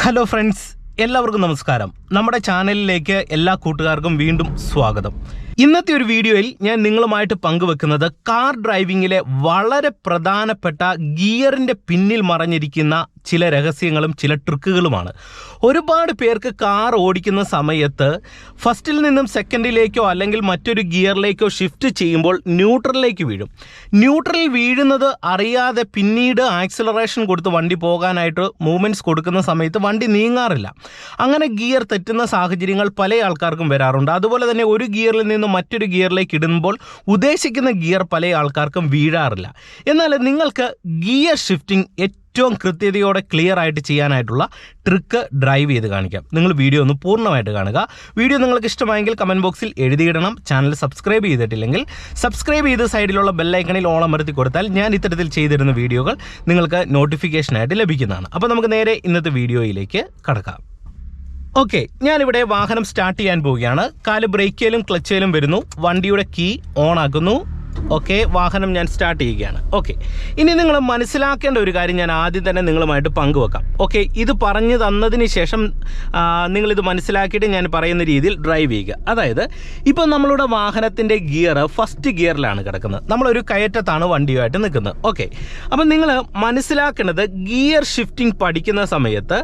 Hello friends എല്ലാവർക്കും നമസ്കാരം. നമ്മുടെ ചാനലിലേക്ക് എല്ലാ കൂട്ടുകാർക്കും വീണ്ടും സ്വാഗതം. ഇന്നത്തെ ഒരു വീഡിയോയിൽ ഞാൻ നിങ്ങളുമായിട്ട് പങ്കുവെക്കുന്നത് കാർ ഡ്രൈവിംഗിലെ വളരെ പ്രധാനപ്പെട്ട ഗിയറിന്റെ പിന്നിൽ മറഞ്ഞിരിക്കുന്ന ചില രഹസ്യങ്ങളും ചില ട്രിക്കുകളുമാണ്. ഒരുപാട് പേർക്ക് കാർ ഓടിക്കുന്ന സമയത്ത് ഫസ്റ്റിൽ നിന്നും സെക്കൻഡിലേക്കോ അല്ലെങ്കിൽ മറ്റൊരു ഗിയറിലേക്കോ ഷിഫ്റ്റ് ചെയ്യുമ്പോൾ ന്യൂട്രലിലേക്ക് വീഴും. ന്യൂട്രലിൽ വീഴുന്നത് അറിയാതെ പിന്നീട് ആക്സിലറേഷൻ കൊടുത്ത് വണ്ടി പോകാനായിട്ട് മൂവ്മെന്റ്സ് കൊടുക്കുന്ന സമയത്ത് വണ്ടി നീങ്ങാറില്ല. അങ്ങനെ ഗിയർ തെറ്റുന്ന സാഹചര്യങ്ങൾ പല ആൾക്കാർക്കും വരാറുണ്ട്. അതുപോലെ തന്നെ ഒരു ഗിയറിൽ നിന്ന് മറ്റൊരു ഗിയറിലേക്ക് ഇടുമ്പോൾ ഉദ്ദേശിക്കുന്ന ഗിയർ പല ആൾക്കാർക്കും വീഴാറില്ല. എന്നാൽ നിങ്ങൾക്ക് ഗിയർ ഷിഫ്റ്റിംഗ് ഏറ്റവും കൃത്യതയോടെ ക്ലിയർ ആയിട്ട് ചെയ്യാനായിട്ടുള്ള ട്രിക്ക് ഡ്രൈവ് ചെയ്ത് കാണിക്കാം. നിങ്ങൾ വീഡിയോ ഒന്ന് പൂർണമായിട്ട് കാണുക. വീഡിയോ നിങ്ങൾക്ക് ഇഷ്ടമായെങ്കിൽ കമന്റ് ബോക്സിൽ എഴുതിയിടണം. ചാനൽ സബ്സ്ക്രൈബ് ചെയ്തിട്ടില്ലെങ്കിൽ സബ്സ്ക്രൈബ് ചെയ്ത് സൈഡിലുള്ള ബെല്ലൈക്കണിൽ ഓളം അമർത്തി കൊടുത്താൽ ഞാൻ ഇത്തരത്തിൽ ചെയ്തിരുന്ന വീഡിയോകൾ നിങ്ങൾക്ക് നോട്ടിഫിക്കേഷനായിട്ട് ലഭിക്കുന്നതാണ്. അപ്പോൾ നമുക്ക് നേരെ ഇന്നത്തെ വീഡിയോയിലേക്ക് കടക്കാം. ഓക്കെ ഞാനിവിടെ വാഹനം സ്റ്റാർട്ട് ചെയ്യാൻ പോവുകയാണ്. കാൽ ബ്രേക്കിലും ക്ലച്ചിലും വരുന്നു. വണ്ടിയുടെ കീ ഓൺ ആക്കുന്നു. ഓക്കെ വാഹനം ഞാൻ സ്റ്റാർട്ട് ചെയ്യുകയാണ്. ഓക്കെ ഇനി നിങ്ങൾ മനസ്സിലാക്കേണ്ട ഒരു കാര്യം ഞാൻ ആദ്യം തന്നെ നിങ്ങളുമായിട്ട് പങ്കുവെക്കാം. ഓക്കെ ഇത് പറഞ്ഞു തന്നതിന് ശേഷം നിങ്ങളിത് മനസ്സിലാക്കിയിട്ട് ഞാൻ പറയുന്ന രീതിയിൽ ഡ്രൈവ് ചെയ്യുക. അതായത് ഇപ്പോൾ നമ്മളുടെ വാഹനത്തിന്റെ ഗിയർ ഫസ്റ്റ് ഗിയറിലാണ് കിടക്കുന്നത്. നമ്മളൊരു കയറ്റത്താണ് വണ്ടിയുമായിട്ട് നിൽക്കുന്നത്. ഓക്കെ അപ്പം നിങ്ങൾ മനസ്സിലാക്കേണ്ടത് ഗിയർ ഷിഫ്റ്റിംഗ് പഠിക്കുന്ന സമയത്ത്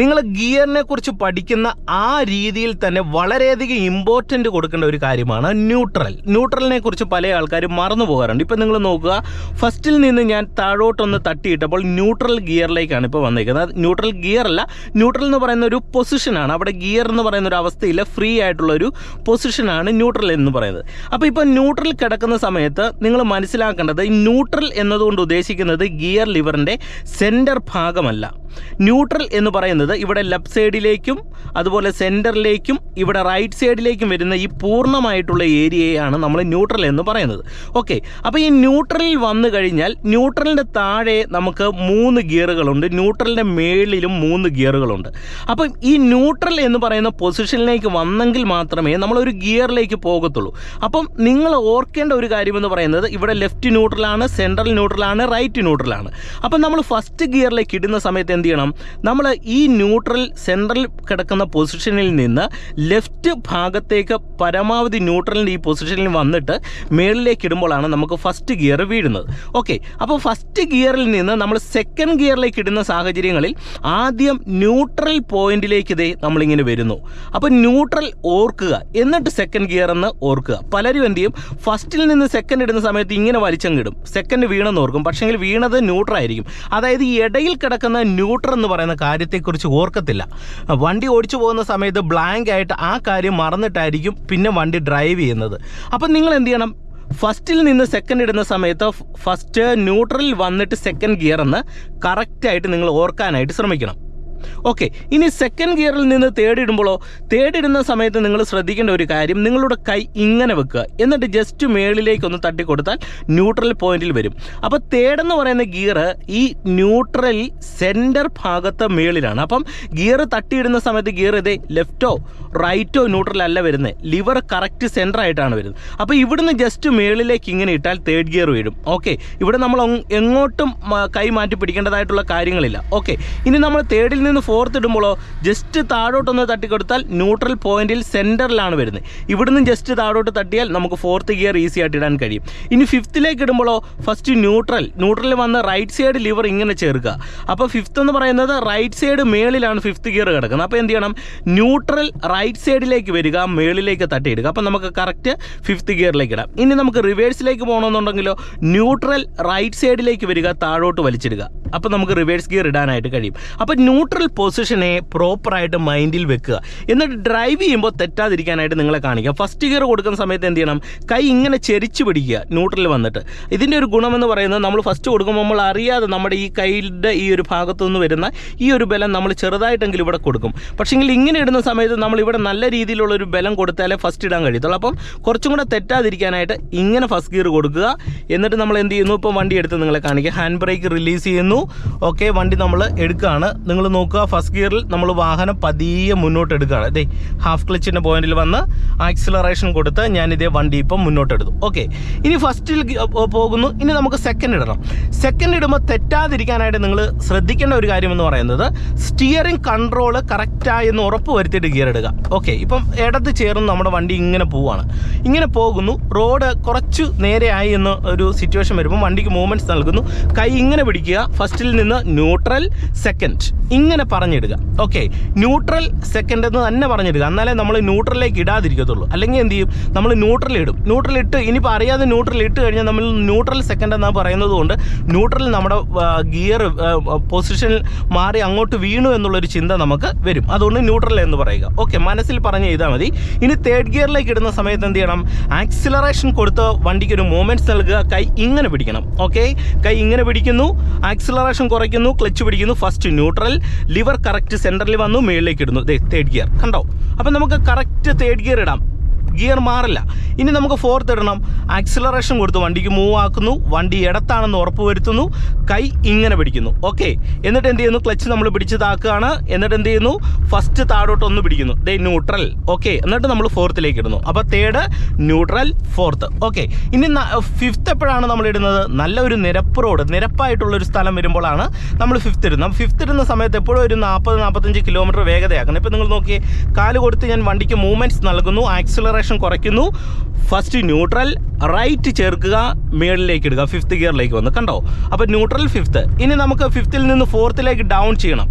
നിങ്ങൾ ഗിയറിനെ കുറിച്ച് പഠിക്കുന്ന ആ രീതിയിൽ തന്നെ വളരെയധികം ഇമ്പോർട്ടന്റ് കൊടുക്കേണ്ട ഒരു കാര്യമാണ് ന്യൂട്രൽ ന്യൂട്രലിനെ കുറിച്ച് പല ആൾക്കാരും മറന്നു പോകാറുണ്ട്. ഇപ്പം നിങ്ങൾ നോക്കുക ഫസ്റ്റിൽ നിന്ന് ഞാൻ താഴോട്ടൊന്ന് തട്ടിയിട്ടപ്പോൾ ന്യൂട്രൽ ഗിയറിലേക്കാണ് ഇപ്പോൾ വന്നിരിക്കുന്നത് ന്യൂട്രൽ ഗിയർ അല്ല ന്യൂട്രൽ എന്ന് പറയുന്ന ഒരു പൊസിഷനാണ്. അവിടെ ഗിയർ എന്ന് പറയുന്ന ഒരു അവസ്ഥയിൽ ഫ്രീ ആയിട്ടുള്ള ഒരു പൊസിഷനാണ് ന്യൂട്രൽ എന്ന് പറയുന്നത്. അപ്പോൾ ഇപ്പോൾ ന്യൂട്രൽ കിടക്കുന്ന സമയത്ത് നിങ്ങൾ മനസ്സിലാക്കേണ്ടത് ന്യൂട്രൽ എന്നതുകൊണ്ട് ഉദ്ദേശിക്കുന്നത് ഗിയർ ലിവറിന്റെ സെന്റർ ഭാഗമല്ല. ന്യൂട്രൽ എന്ന് പറയുന്നത് ഇവിടെ ലെഫ്റ്റ് സൈഡിലേക്കും അതുപോലെ സെന്ററിലേക്കും ഇവിടെ റൈറ്റ് സൈഡിലേക്കും വരുന്ന ഈ പൂർണമായിട്ടുള്ള ഏരിയയാണ് നമ്മൾ ന്യൂട്രൽ എന്ന് പറയുന്നത്. ഓക്കെ അപ്പോൾ ഈ ന്യൂട്രലിൽ വന്നു കഴിഞ്ഞാൽ ന്യൂട്രലിന്റെ താഴെ നമുക്ക് മൂന്ന് ഗിയറുകളുണ്ട് ന്യൂട്രലിന്റെ മേളിലും മൂന്ന് ഗിയറുകളുണ്ട് അപ്പം ഈ ന്യൂട്രൽ എന്ന് പറയുന്ന പൊസിഷനിലേക്ക് വന്നെങ്കിൽ മാത്രമേ നമ്മളൊരു ഗിയറിലേക്ക് പോകത്തുള്ളൂ. അപ്പം നിങ്ങൾ ഓർക്കേണ്ട ഒരു കാര്യമെന്ന് പറയുന്നത് ഇവിടെ ലെഫ്റ്റ് ന്യൂട്രലാണ് സെൻട്രൽ ന്യൂട്രലാണ് റൈറ്റ് ന്യൂട്രലാണ് അപ്പം നമ്മൾ ഫസ്റ്റ് ഗിയറിലേക്ക് ഇടുന്ന സമയത്ത് എന്ത് ചെയ്യണം നമ്മൾ ഈ ന്യൂട്രൽ സെൻട്രൽ കിടക്കുന്ന പൊസിഷനിൽ നിന്ന് ലെഫ്റ്റ് ഭാഗത്തേക്ക് പരമാവധി ന്യൂട്രലിന്റെ ഈ പൊസിഷനിൽ വന്നിട്ട് മേളിലേക്ക് ഇടുമ്പോഴാണ് നമുക്ക് ഫസ്റ്റ് ഗിയർ വീഴുന്നത്. ഓക്കെ അപ്പോൾ ഫസ്റ്റ് ഗിയറിൽ നിന്ന് നമ്മൾ സെക്കൻഡ് ഗിയറിലേക്ക് ഇടുന്ന സാഹചര്യങ്ങളിൽ ആദ്യം ന്യൂട്രൽ പോയിന്റിലേക്ക് ഇതേ നമ്മളിങ്ങനെ വരുന്നു. അപ്പോൾ ന്യൂട്രൽ ഓർക്കുക എന്നിട്ട് സെക്കൻഡ് ഗിയർ എന്ന് ഓർക്കുക. പലരും എന്ത് ചെയ്യും? ഫസ്റ്റിൽ നിന്ന് സെക്കൻഡ് ഇടുന്ന സമയത്ത് ഇങ്ങനെ വലിച്ചങ്ങിടും സെക്കൻഡ് വീണെന്ന് ഓർക്കും. പക്ഷേങ്കിൽ വീണത് ന്യൂട്രൽ ആയിരിക്കും. അതായത് ഈ ഇടയിൽ കിടക്കുന്ന ന്യൂട്രൽ എന്ന് പറയുന്ന കാര്യത്തെക്കുറിച്ച് ഓർക്കത്തില്ല. വണ്ടി ഓടിച്ചു പോകുന്ന സമയത്ത് ബ്ലാങ്ക് ആയിട്ട് ആ കാര്യം മറന്നിട്ടായിരിക്കും പിന്നെ വണ്ടി ഡ്രൈവ് ചെയ്യുന്നത്. അപ്പം നിങ്ങൾ എന്ത് ചെയ്യണം? ഫസ്റ്റിൽ നിന്ന് സെക്കൻഡ് ഇടുന്ന സമയത്ത് ഫസ്റ്റ് ന്യൂട്രലിൽ വന്നിട്ട് സെക്കൻഡ് ഗിയർ എന്ന് കറക്റ്റായിട്ട് നിങ്ങൾ ഓർക്കാനായിട്ട് ശ്രമിക്കണം. ഓക്കെ ഇനി സെക്കൻഡ് ഗിയറിൽ നിന്ന് തേർഡ് തേടിയിടുന്ന സമയത്ത് നിങ്ങൾ ശ്രദ്ധിക്കേണ്ട ഒരു കാര്യം നിങ്ങളുടെ കൈ ഇങ്ങനെ വെക്കുക. എന്നിട്ട് ജസ്റ്റ് മേളിലേക്ക് ഒന്ന് തട്ടി കൊടുത്താൽ ന്യൂട്രൽ പോയിന്റിൽ വരും. അപ്പോൾ തേടെന്ന് പറയുന്ന ഗിയർ ഈ ന്യൂട്രൽ സെന്റർ ഭാഗത്തെ മേളിലാണ്. അപ്പം ഗിയർ തട്ടിയിടുന്ന സമയത്ത് ഗിയർ ഇതേ ലെഫ്റ്റോ റൈറ്റോ ന്യൂട്രൽ അല്ല വരുന്നത് ലിവർ കറക്റ്റ് സെന്റർ ആയിട്ടാണ് വരുന്നത്. അപ്പോൾ ഇവിടുന്ന് ജസ്റ്റ് മേളിലേക്ക് ഇങ്ങനെ ഇട്ടാൽ തേർഡ് ഗിയർ വീഴും. ഓക്കെ ഇവിടെ നമ്മൾ എങ്ങോട്ടും കൈ മാറ്റി പിടിക്കേണ്ടതായിട്ടുള്ള കാര്യങ്ങളില്ല. ഓക്കെ ഇനി നമ്മൾ തേർഡിൽ നിന്ന് ഫോർത്ത് ഇടുമ്പോഴോ ജസ്റ്റ് താഴോട്ടൊന്ന് തട്ടിക്കൊടുത്താൽ ന്യൂട്രൽ പോയിന്റിൽ സെന്ററിലാണ് വരുന്നത്. ഇവിടുന്ന് ജസ്റ്റ് താഴോട്ട് തട്ടിയാൽ നമുക്ക് ഫോർത്ത് ഗിയർ ഈസി ആയിട്ട് ഇടാൻ കഴിയും. ഇനി ഫിഫ്ത്തിലേക്ക് ഇടുമ്പോഴോ ഫസ്റ്റ് ന്യൂട്രൽ ന്യൂട്രലിൽ വന്ന് റൈറ്റ് സൈഡ് ലിവർ ഇങ്ങനെ ചേർക്കുക. അപ്പോൾ ഫിഫ്ത്ത് എന്ന് പറയുന്നത് റൈറ്റ് സൈഡ് മേളിലാണ് ഫിഫ്ത്ത് ഗിയർ കിടക്കുന്നത്. അപ്പോൾ എന്ത് ചെയ്യണം? ന്യൂട്രൽ റൈറ്റ് സൈഡിലേക്ക് വരിക മേളിലേക്ക് തട്ടിയിടുക. അപ്പോൾ നമുക്ക് കറക്റ്റ് ഫിഫ്ത്ത് ഗിയറിലേക്ക് ഇടാം. ഇനി നമുക്ക് റിവേഴ്സിലേക്ക് പോകണമെന്നുണ്ടെങ്കിലോ ന്യൂട്രൽ റൈറ്റ് സൈഡിലേക്ക് വരിക താഴോട്ട് വലിച്ചിടുക. അപ്പോൾ നമുക്ക് റിവേഴ്സ് ഗിയർ ഇടാനായിട്ട് കഴിയും. അപ്പോൾ ന്യൂട്രൽ പൊസിഷനെ പ്രോപ്പറായിട്ട് മൈൻഡിൽ വെക്കുക. എന്നിട്ട് ഡ്രൈവ് ചെയ്യുമ്പോൾ തെറ്റാതിരിക്കാനായിട്ട് നിങ്ങളെ കാണിക്കുക ഫസ്റ്റ് ഗിയർ കൊടുക്കുന്ന സമയത്ത് എന്ത് ചെയ്യണം? കൈ ഇങ്ങനെ ചെരിച്ച് പിടിക്കുക ന്യൂട്രലിൽ വന്നിട്ട്. ഇതിന്റെ ഒരു ഗുണമെന്ന് പറയുന്നത് നമ്മൾ ഫസ്റ്റ് കൊടുക്കുമ്പോൾ നമ്മൾ അറിയാതെ നമ്മുടെ ഈ കൈയുടെ ഈ ഒരു ഭാഗത്തു നിന്ന് വരുന്ന ഈ ഒരു ബലം നമ്മൾ ചെറുതായിട്ടെങ്കിലും ഇവിടെ കൊടുക്കും. പക്ഷേങ്കിൽ ഇങ്ങനെ ഇടുന്ന സമയത്ത് നമ്മൾ ഇവിടെ നല്ല രീതിയിലുള്ള ഒരു ബലം കൊടുത്താലേ ഫസ്റ്റ് ഇടാൻ കഴിയത്തുള്ളൂ. അപ്പം കുറച്ചും കൂടെ തെറ്റാതിരിക്കാനായിട്ട് ഇങ്ങനെ ഫസ്റ്റ് ഗിയർ കൊടുക്കുക. എന്നിട്ട് നമ്മൾ എന്ത് ചെയ്യുന്നു? ഇപ്പോൾ വണ്ടി എടുത്ത് നിങ്ങളെ കാണിക്കുക ഹാൻഡ് ബ്രേക്ക് റിലീസ് ചെയ്യുന്നു. ഓക്കെ വണ്ടി നമ്മൾ എടുക്കുകയാണ് നിങ്ങൾ നോക്കുക ഫസ്റ്റ് ഗിയറിൽ നമ്മൾ വാഹനം പതിയെ മുന്നോട്ട് എടുക്കുകയാണ് അതെ ഹാഫ് ക്ലച്ചിന്റെ പോയിന്റിൽ വന്ന് ആക്സിലറേഷൻ കൊടുത്ത് ഞാൻ ഇതേ വണ്ടി ഇപ്പം മുന്നോട്ട് എടുത്തു ഓക്കെ ഇനി ഫസ്റ്റിൽ പോകുന്നു. ഇനി നമുക്ക് സെക്കൻഡ് ഇടണം. സെക്കൻഡ് ഇടുമ്പോൾ തെറ്റാതിരിക്കാനായിട്ട് നിങ്ങൾ ശ്രദ്ധിക്കേണ്ട ഒരു കാര്യം എന്ന് പറയുന്നത് സ്റ്റിയറിംഗ് കൺട്രോൾ കറക്റ്റായെന്ന് ഉറപ്പ് വരുത്തിയിട്ട് ഗിയർ ഇടുക. ഓക്കെ ഇപ്പം ഇടത്ത് ചേർന്ന് നമ്മുടെ വണ്ടി ഇങ്ങനെ പോവുകയാണ് ഇങ്ങനെ പോകുന്നു. റോഡ് കുറച്ച് നേരെയായി എന്ന് ഒരു സിറ്റുവേഷൻ വരുമ്പോൾ വണ്ടിക്ക് മൂവ്മെന്റ്സ് നൽകുന്നു. കൈ ഇങ്ങനെ പിടിക്കുക. ഫസ്റ്റിൽ നിന്ന് ന്യൂട്രൽ സെക്കൻഡ് ഇങ്ങനെ പറഞ്ഞിടുക. ഓക്കെ ന്യൂട്രൽ സെക്കൻഡ് എന്ന് തന്നെ പറഞ്ഞിടുക. എന്നാലേ നമ്മൾ ന്യൂട്രലിലേക്ക് ഇടാതിരിക്കത്തുള്ളൂ. അല്ലെങ്കിൽ എന്ത് ചെയ്യും? നമ്മൾ ന്യൂട്രൽ ഇടും. ന്യൂട്രൽ ഇട്ട് ഇനിയിപ്പോൾ അറിയാതെ ന്യൂട്രൽ ഇട്ട് കഴിഞ്ഞാൽ നമ്മൾ ന്യൂട്രൽ സെക്കൻഡ് എന്നാണ് പറയുന്നത് കൊണ്ട് ന്യൂട്രൽ നമ്മുടെ ഗിയർ പൊസിഷനിൽ മാറി അങ്ങോട്ട് വീണു എന്നുള്ളൊരു ചിന്ത നമുക്ക് വരും. അതുകൊണ്ട് ന്യൂട്രൽ എന്ന് പറയുക. ഓക്കെ മനസ്സിൽ പറഞ്ഞ് ചെയ്താൽ മതി. ഇനി തേർഡ് ഗിയറിലേക്ക് ഇടുന്ന സമയത്ത് എന്ത് ചെയ്യണം? ആക്സിലറേഷൻ കൊടുത്ത് വണ്ടിക്ക് ഒരു മൂവ്മെന്റ്സ് നൽകുക. കൈ ഇങ്ങനെ പിടിക്കണം. ഓക്കെ കൈ ഇങ്ങനെ പിടിക്കുന്നു. ആക്സിലറേഷൻ കുറയ്ക്കുന്നു ക്ലച്ച് പിടിക്കുന്നു ഫസ്റ്റ് ന്യൂട്രൽ ലിവർ കറക്റ്റ് സെന്ററിൽ വന്നു മുകളിലേക്ക് ഇടുന്നു. തേർഡ് ഗിയർ കണ്ടോ? അപ്പം നമുക്ക് കറക്റ്റ് തേർഡ് ഗിയർ ഇടാം. ഗിയർ മാറില്ല. ഇനി നമുക്ക് ഫോർത്ത് ഇടണം. ആക്സിലറേഷൻ കൊടുത്ത് വണ്ടിക്ക് മൂവ് ആക്കുന്നു. വണ്ടി ഇടത്താണെന്ന് ഉറപ്പ് വരുത്തുന്നു. കൈ ഇങ്ങനെ പിടിക്കുന്നു. ഓക്കെ എന്നിട്ട് എന്ത് ചെയ്യുന്നു? ക്ലച്ച് നമ്മൾ പിടിച്ച് താക്കുകയാണ്. എന്നിട്ട് എന്ത് ചെയ്യുന്നു? ഫസ്റ്റ് താഴോട്ട് ഒന്ന് പിടിക്കുന്നു. ദേ ന്യൂട്രൽ ഓക്കെ എന്നിട്ട് നമ്മൾ ഫോർത്തിലേക്ക് ഇടുന്നു. അപ്പോൾ തേർഡ് ന്യൂട്രൽ ഫോർത്ത് ഓക്കെ ഇനി ഫിഫ്ത്ത് എപ്പോഴാണ് നമ്മൾ ഇടുന്നത്? നല്ല ഒരു നിരപ്പ് റോഡ് നിരപ്പായിട്ടുള്ളൊരു സ്ഥലം വരുമ്പോഴാണ് നമ്മൾ ഫിഫ്ത്ത് ഇടുന്നത്. ഫിഫ്ത്ത് ഇടുന്ന സമയത്ത് എപ്പോഴും ഒരു നാൽപ്പത് നാൽപ്പത്തഞ്ച് കിലോമീറ്റർ വേഗതയാക്കണം ഇപ്പോൾ നിങ്ങൾ നോക്കിയേ കാൽ കൊടുത്ത് ഞാൻ വണ്ടിക്ക് മൂവ്മെന്റ്സ് നൽകുന്നു. ആക്സിലറേഷൻ കുറയ്ക്കുന്നു. ഫസ്റ്റ് ന്യൂട്രൽ റൈറ്റ് ചേർക്കുക മേളിലേക്ക് ഇടുക. ഫിഫ്ത്ത് ഗിയറിലേക്ക് വന്ന്. കണ്ടോ? അപ്പോൾ ന്യൂട്രൽ ഫിഫ്ത്ത് ഇനി നമുക്ക് ഫിഫ്ത്തിൽ നിന്ന് ഫോർത്തിലേക്ക് ഡൗൺ ചെയ്യണം.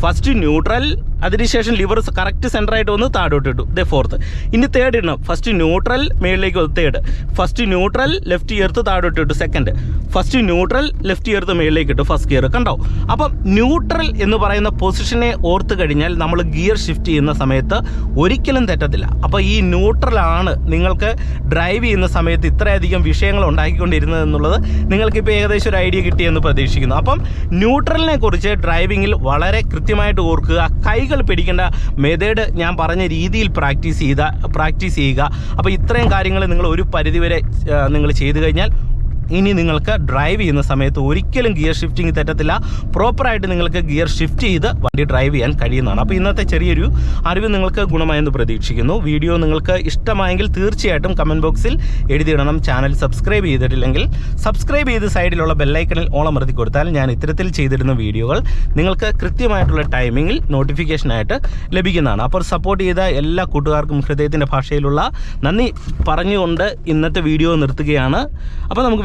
ഫസ്റ്റ് ന്യൂട്രൽ അതിനുശേഷം ലിവർ കറക്റ്റ് സെന്ററായിട്ട് വന്ന് താഴോട്ട് ഇട്ടു ദേ ഫോർത്ത് ഇനി തേർഡ് ഇടണം. ഫസ്റ്റ് ന്യൂട്രൽ മേളിലേക്ക് വന്ന് തേർഡ് ഫസ്റ്റ് ന്യൂട്രൽ ലെഫ്റ്റ് ഇയർത്ത് താഴോട്ട് ഇട്ടു സെക്കൻഡ് ഫസ്റ്റ് ന്യൂട്രൽ ലെഫ്റ്റ് ഇയർത്ത് മേളിലേക്ക് ഇട്ടു ഫസ്റ്റ് ഗിയർ കണ്ടോ? അപ്പം ന്യൂട്രൽ എന്ന് പറയുന്ന പൊസിഷനെ ഓർത്ത് കഴിഞ്ഞാൽ നമ്മൾ ഗിയർ ഷിഫ്റ്റ് ചെയ്യുന്ന സമയത്ത് ഒരിക്കലും തെറ്റത്തില്ല. അപ്പോൾ ഈ ന്യൂട്രലാണ് നിങ്ങൾക്ക് ഡ്രൈവ് ചെയ്യുന്ന സമയത്ത് ഇത്രയധികം വിഷയങ്ങൾ ഉണ്ടാക്കിക്കൊണ്ടിരുന്നത് എന്നുള്ളത് നിങ്ങൾക്കിപ്പോൾ ഏകദേശം ഒരു ഐഡിയ കിട്ടിയെന്ന് പ്രതീക്ഷിക്കുന്നു. അപ്പം ന്യൂട്രലിനെ കുറിച്ച് ഡ്രൈവിങ്ങിൽ വളരെ കൃത്യമായിട്ട് ഓർക്കുക. കൈകൾ പിടിക്കേണ്ട മെത്തേഡ് ഞാൻ പറഞ്ഞ രീതിയിൽ പ്രാക്ടീസ് ചെയ്ത പ്രാക്ടീസ് ചെയ്യുക. അപ്പോൾ ഇത്രയും കാര്യങ്ങൾ നിങ്ങൾ ഒരു പരിധിവരെ നിങ്ങൾ ചെയ്തു കഴിഞ്ഞാൽ ഇനി നിങ്ങൾക്ക് ഡ്രൈവ് ചെയ്യുന്ന സമയത്ത് ഒരിക്കലും ഗിയർ ഷിഫ്റ്റിംഗ് തെറ്റത്തില്ല. പ്രോപ്പറായിട്ട് നിങ്ങൾക്ക് ഗിയർ ഷിഫ്റ്റ് ചെയ്ത് വണ്ടി ഡ്രൈവ് ചെയ്യാൻ കഴിയുന്നതാണ്. അപ്പോൾ ഇന്നത്തെ ചെറിയൊരു അറിവ് നിങ്ങൾക്ക് ഗുണമായെന്ന് പ്രതീക്ഷിക്കുന്നു. വീഡിയോ നിങ്ങൾക്ക് ഇഷ്ടമായെങ്കിൽ തീർച്ചയായിട്ടും കമന്റ് ബോക്സിൽ എഴുതിയിടണം. ചാനൽ സബ്സ്ക്രൈബ് ചെയ്തിട്ടില്ലെങ്കിൽ സബ്സ്ക്രൈബ് ചെയ്ത് സൈഡിലുള്ള ബെല്ലൈക്കണിൽ ഓളമർത്തി കൊടുത്താൽ ഞാൻ ഇത്തരത്തിൽ ചെയ്തിരുന്ന വീഡിയോകൾ നിങ്ങൾക്ക് കൃത്യമായിട്ടുള്ള ടൈമിങ്ങിൽ നോട്ടിഫിക്കേഷനായിട്ട് ലഭിക്കുന്നതാണ്. അപ്പോൾ സപ്പോർട്ട് ചെയ്ത എല്ലാ കൂട്ടുകാർക്കും ഹൃദയത്തിന്റെ ഭാഷയിലുള്ള നന്ദി പറഞ്ഞുകൊണ്ട് ഇന്നത്തെ വീഡിയോ നിർത്തുകയാണ്. അപ്പോൾ നമുക്ക്